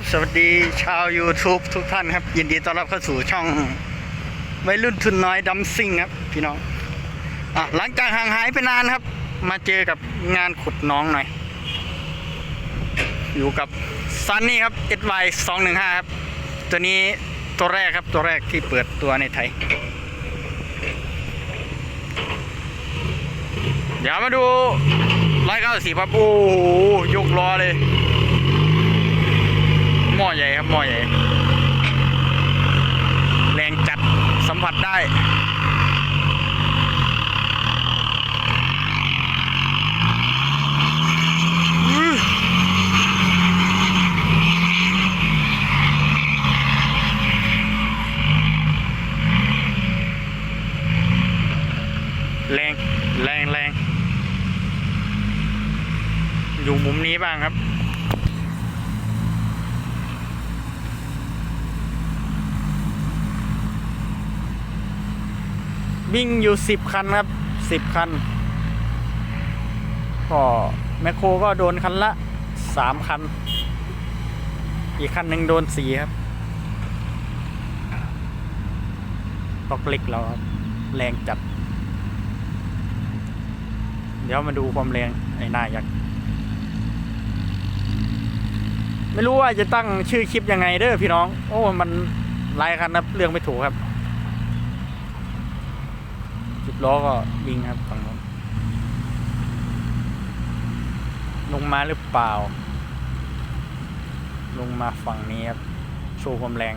วัสดีครับสวัสดีชาว YouTube ทุกท่านครับ ยินดีต้อนรับเข้าสู่ช่องวัยรุ่นทุนน้อยดัมซิงครับ พี่น้องอะหลังจากห่างหายไปนานครับ มาเจอกับงานขุดน้องหน่อย อยู่กับซันนี่ครับ SY 215 ครับ ตัวนี้ตัวแรกครับตัวแรกที่เปิดตัวในไทย เดี๋ยวมาดูร้อยเก้าสิบครับโอ้โหยกล้อเลย ม้อใหญ่ครับหม้อใหญ่ แรงจัดสัมผัสได้ อื้อแรงแรงแรงอยู่มุมนี้บ้างครับ วิ่งอยู่สิบคันครับสิบคัน ก็แมคโครก็โดนคันละสามคัน อีกคันหนึ่งโดนสีครับตอกเล็กเราครับแรงจัด เดี๋ยวมาดูความแรงไอ้หน้ายักษ์ไม่รู้ว่าจะตั้งชื่อคลิปยังไงเด้อพี่น้อง โอ้ มันหลายคันครับเรื่องไม่ถูกครับ ล้อก็วิ่งครับฝั่งนู้นลงมาหรือเปล่า ลงมาฝั่งนี้ครับ โชว์ความแรง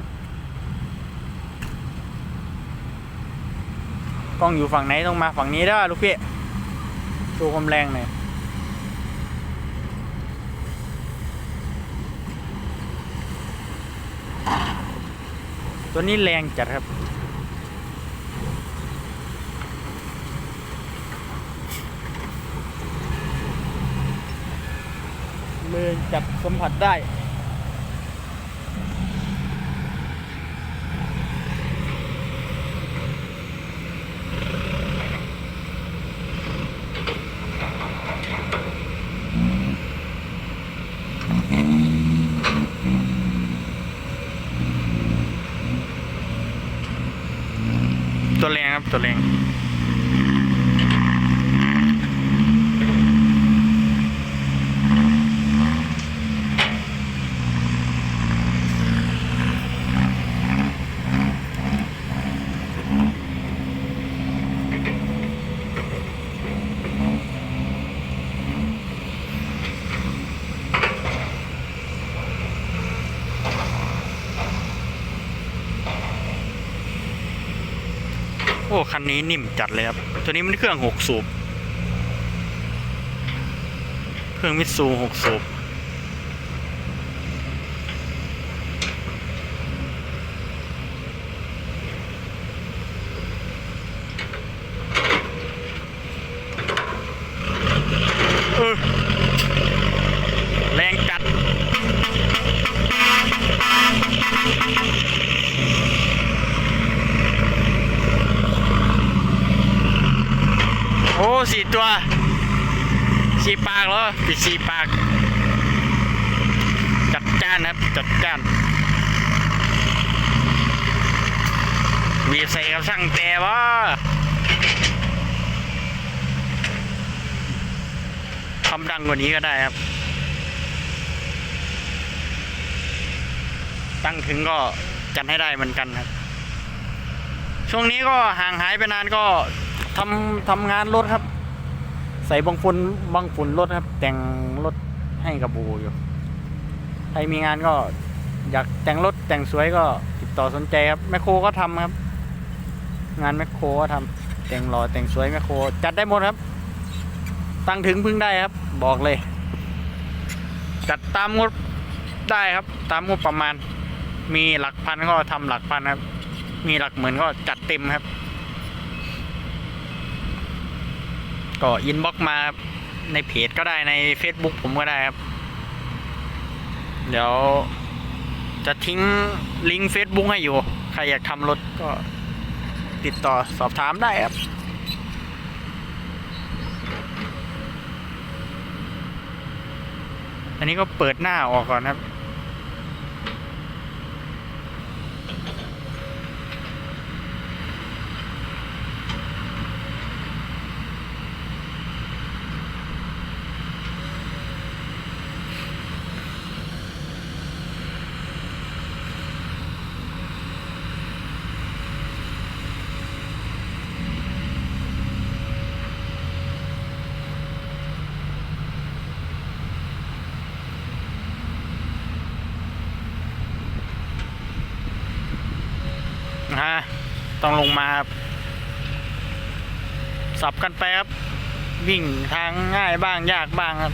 กล้องอยู่ฝั่งไหนต้องมาฝั่งนี้ได้ลูกพี่ โชว์ความแรงหน่อยตัวนี้แรงจัดครับ เลยจับสัมผัสได้ ตัวแรงครับ ตัวแรง อ้คันนี้นิ่มจัดเลยครับ ตัวนี้มันเครื่องหกสูบ เครื่องมิตซูหกสูบ เออ แรงจัด โอ้สี่ตัวสี่ ปากเหรอปิดสี่ปาก จัดจ้านครับ จัดจ้านวีใส่กับช่งแต่ว่าทำดังกว่านี้ก็ได้ครับ ตั้งถึงก็จัดให้ได้เหมือนกันครับ ช่วงนี้ก็ห่างหายไปนานก็ทำทำงานรถครับ ใส่บางฝุ่นบางฝุ่นรถครับ แต่งรถให้กับบูอยู่ใครมีงานก็อยากแต่งรถแต่งสวยก็ติดต่อสนใจครับแมคโครก็ทำครับ งานแมคโครก็ทำแต่งหล่อแต่งสวยแมคโครจัดได้หมดครับ ตั้งถึงพึ่งได้ครับ บอกเลย จัดตามงบได้ครับ ตามงบประมาณ มีหลักพันก็ทำหลักพันครับ มีหลักหมื่นก็จัดเต็มครับ ก็อินบ็อกมาในเพจก็ได้ใน Facebook ผมก็ได้ครับ เดี๋ยวจะทิ้งลิงก์ Facebook ให้อยู่ ใครอยากทำรถก็ติดต่อสอบถามได้ครับอันนี้ก็เปิดหน้าออกก่อนครับาต้องลงมาสับกันไปครับ วิ่งทางง่ายบ้างยากบ้างครับ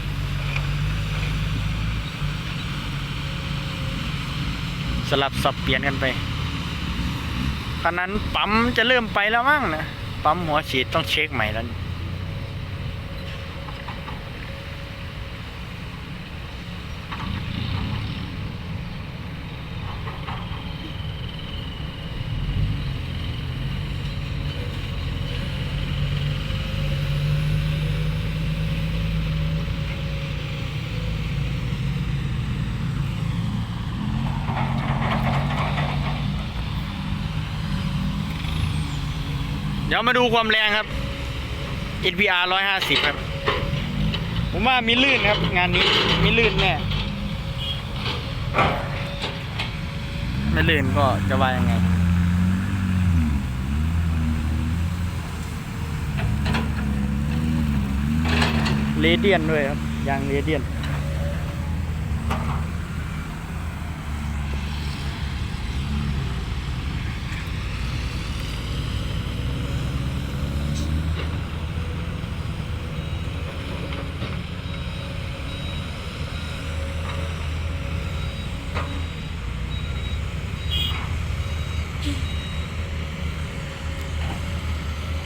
สลับสับเปลี่ยนกันไปขณะนั้นปั๊มจะเริ่มไปแล้วมั้งนะปั๊มหัวฉีดต้องเช็คใหม่แล้ว ยวมาดูความแรงครับ NPR 150 ครับ ผมว่ามีลื่นครับ งานนี้มีลื่นแน่ไม่ลื่นก็จะว่ายังไงเรเดียนด้วยครับยางเรเดียน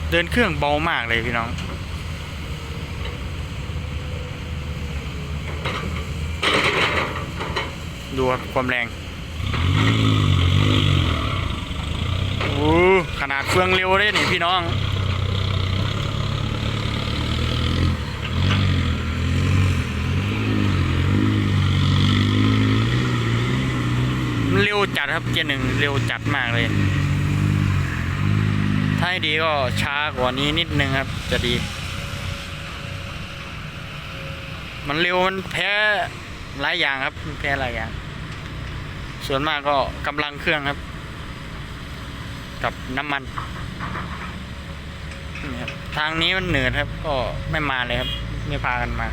เดินเครื่องเบามากเลยพี่น้อง ดูครับความแรงโอ้ขนาดเฟืองเร็วเลยนี่พี่น้องเร็วจัดครับเกียร์หนึ่งเร็วจัดมากเลย ให้ดีก็ช้ากว่านี้นิดนึงครับ จะดี มันเร็วมันแพ้หลายอย่างครับมันแพ้หลายอย่าง ส่วนมากก็กำลังเครื่องครับ กับน้ำมันทางนี้มันเหนืดครับ ก็ไม่มาเลยครับ ไม่พากันมา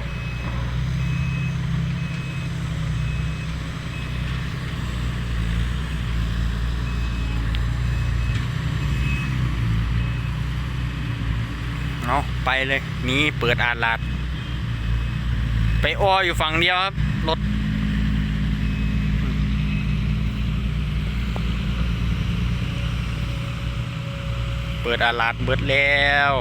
เอาไปเลยนี้เปิดอาลาด ไปอ้ออยู่ฝั่งเดียวครับ รถ เปิดอาลาดเบิดแล้ว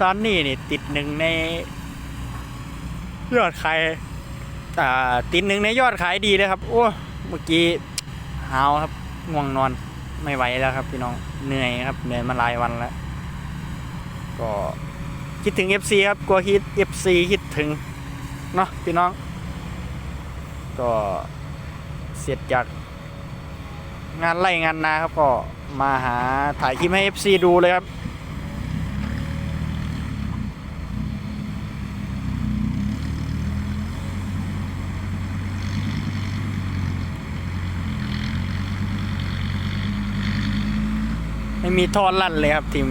ซอนนี่นี่ติดหนึ่งใน ยอดขายอ่าติดหนึ่งในยอดขายดีเลยครับ โอ้เมื่อกี้หาวครับง่วงนอนไม่ไหวแล้วครับ พี่น้องเหนื่อยครับเหนื่อยมาหลายวันแล้ว ก็คิดถึง FC ครับกลัวคิด FC คิดถึงเนาะพี่น้อง ก็เสร็จจากงานไล่งานนาครับก็มาหาถ่ายคลิปให้ FC ดูเลยครับ ไม่มีท่อลั่นเลยครับทีม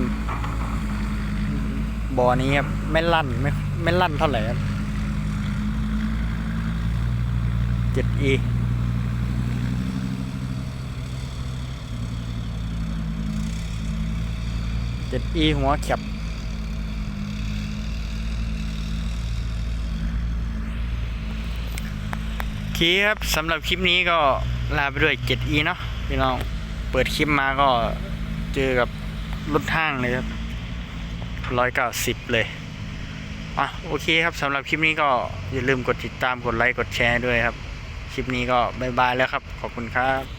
บ่อนี้ครับไม่ลั่นไม่ไม่ลั่นเท่าไหร่ครับเจ็ดอีเจ็ดอีหัวแคบโอเคครับสำหรับคลิปนี้ก็ลาไปด้วย 7e เนาะพี่น้องเปิดคลิปมาก็ จอกับรถห้างเลยครับร้อยเก้าสิบเลยอะโอเคครับสำหรับคลิปนี้ก็อย่าลืมกดติดตามกดไลค์กดแชร์ด้วยครับ คลิปนี้ก็บายบายแล้วครับ ขอบคุณครับ